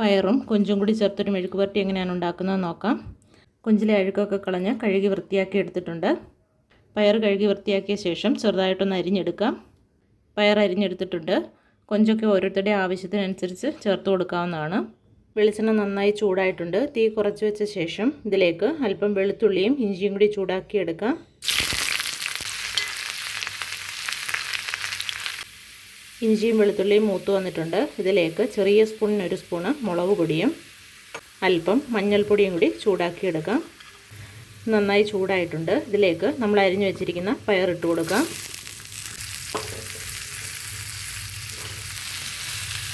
പയറും കൊഞ്ചും കൂടി ചേർത്തൊരു മെഴുക്ക് പുരട്ടി എങ്ങനെയാണ് ഉണ്ടാക്കുന്നത് നോക്കാം. കൊഞ്ചിലെ അഴുക്കൊക്കെ കളഞ്ഞ് കഴുകി വൃത്തിയാക്കി എടുത്തിട്ടുണ്ട്. പയർ കഴുകി വൃത്തിയാക്കിയ ശേഷം ചെറുതായിട്ടൊന്ന് അരിഞ്ഞെടുക്കാം. പയർ അരിഞ്ഞെടുത്തിട്ടുണ്ട്. കൊഞ്ചൊക്കെ ഓരോരുത്തരുടെ ആവശ്യത്തിനനുസരിച്ച് ചേർത്ത് കൊടുക്കാവുന്നതാണ്. വെളിച്ചെണ്ണ നന്നായി ചൂടായിട്ടുണ്ട്. തീ കുറച്ച് വെച്ച ശേഷം ഇതിലേക്ക് അല്പം വെളുത്തുള്ളിയും ഇഞ്ചിയും കൂടി ചൂടാക്കി ഇഞ്ചിയും വെളുത്തുള്ളിയും മൂത്ത് വന്നിട്ടുണ്ട്. ഇതിലേക്ക് ചെറിയ സ്പൂണിന് ഒരു സ്പൂണ് മുളക് പൊടിയും അല്പം മഞ്ഞൾപ്പൊടിയും കൂടി ചൂടാക്കിയെടുക്കാം. നന്നായി ചൂടായിട്ടുണ്ട്. ഇതിലേക്ക് നമ്മൾ അരിഞ്ഞു വെച്ചിരിക്കുന്ന പയറിട്ട് കൊടുക്കാം.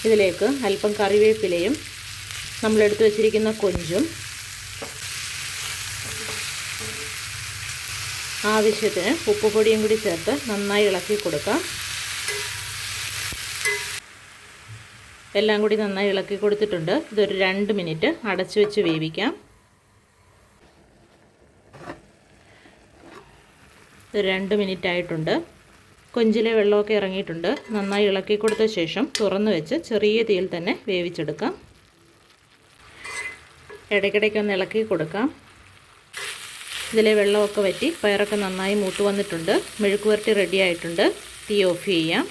ഇതിലേക്ക് അല്പം കറിവേപ്പിലയും നമ്മളെടുത്ത് വെച്ചിരിക്കുന്ന കൊഞ്ചും ആവശ്യത്തിന് ഉപ്പുപൊടിയും കൂടി ചേർത്ത് നന്നായി ഇളക്കി കൊടുക്കാം. എല്ലാം കൂടി നന്നായി ഇളക്കി കൊടുത്തിട്ടുണ്ട്. ഇതൊരു രണ്ട് മിനിറ്റ് അടച്ചു വെച്ച് വേവിക്കാം. രണ്ട് മിനിറ്റ് ആയിട്ടുണ്ട്. കൊഞ്ചിലെ വെള്ളമൊക്കെ ഇറങ്ങിയിട്ടുണ്ട്. നന്നായി ഇളക്കി കൊടുത്ത ശേഷം തുറന്നു വെച്ച് ചെറിയ തീയിൽ തന്നെ വേവിച്ചെടുക്കാം. ഇടയ്ക്കിടയ്ക്ക് ഒന്ന് ഇളക്കി കൊടുക്കാം. ഇതിലെ വെള്ളമൊക്കെ വറ്റി പയറൊക്കെ നന്നായി മൂത്ത് വന്നിട്ടുണ്ട്. മെഴുക്ക് പുരട്ടി റെഡി ആയിട്ടുണ്ട്. തീ ഓഫ് ചെയ്യാം.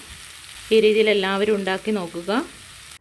ഈ രീതിയിൽ എല്ലാവരും ഉണ്ടാക്കി നോക്കുക.